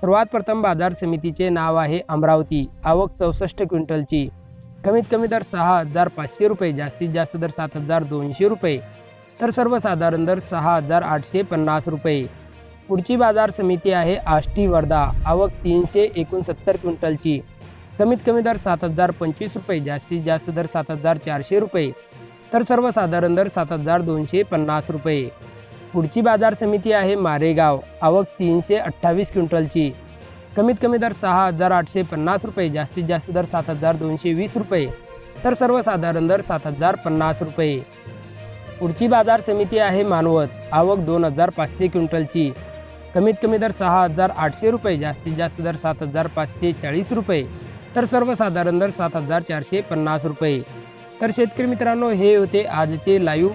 सर्वात प्रथम बाजार समितीचे नाव आहे अमरावती. आवक चौसष्ट क्विंटलची. कमीत कमी दर सहा हजार पाचशे रुपये जास्तीत जास्त दर सात हजार दोनशे रुपये. तर सर्वसाधारण दर सहा हजार आठशे पन्नास रुपये. पुढची बाजार समिती आहे आष्टी वर्धा. आवक तीनशे एकोणसत्तर क्विंटलची. कमीत कमी दर सात हजार पंचवीस रुपये जास्तीत जास्त दर सात हजार चारशे रुपये. तर सर्वसाधारण दर सात हजार दोनशे पन्नास रुपये. पुढची बाजार समिती आहे मारेगाव. आवक तीनशे अठ्ठावीस क्विंटलची. कमीत कमी दर सहा हजार आठशे पन्नास रुपये जास्तीत जास्त दर सात हजार दोनशे वीस रुपये तर सर्वसाधारण दर सात हजार पन्नास रुपये. पुढची बाजार समिती आहे मानवत. आवक दोन हजार पाचशे क्विंटलची. कमीत कमी दर सहा हजार आठशे रुपये जास्तीत जास्त दर सात हजार पाचशे चाळीस रुपये तर सर्वसाधारण दर सात हजार चारशे पन्नास रुपये. तर शेतकरी मित्रांनो हे होते आजचे लाईव्ह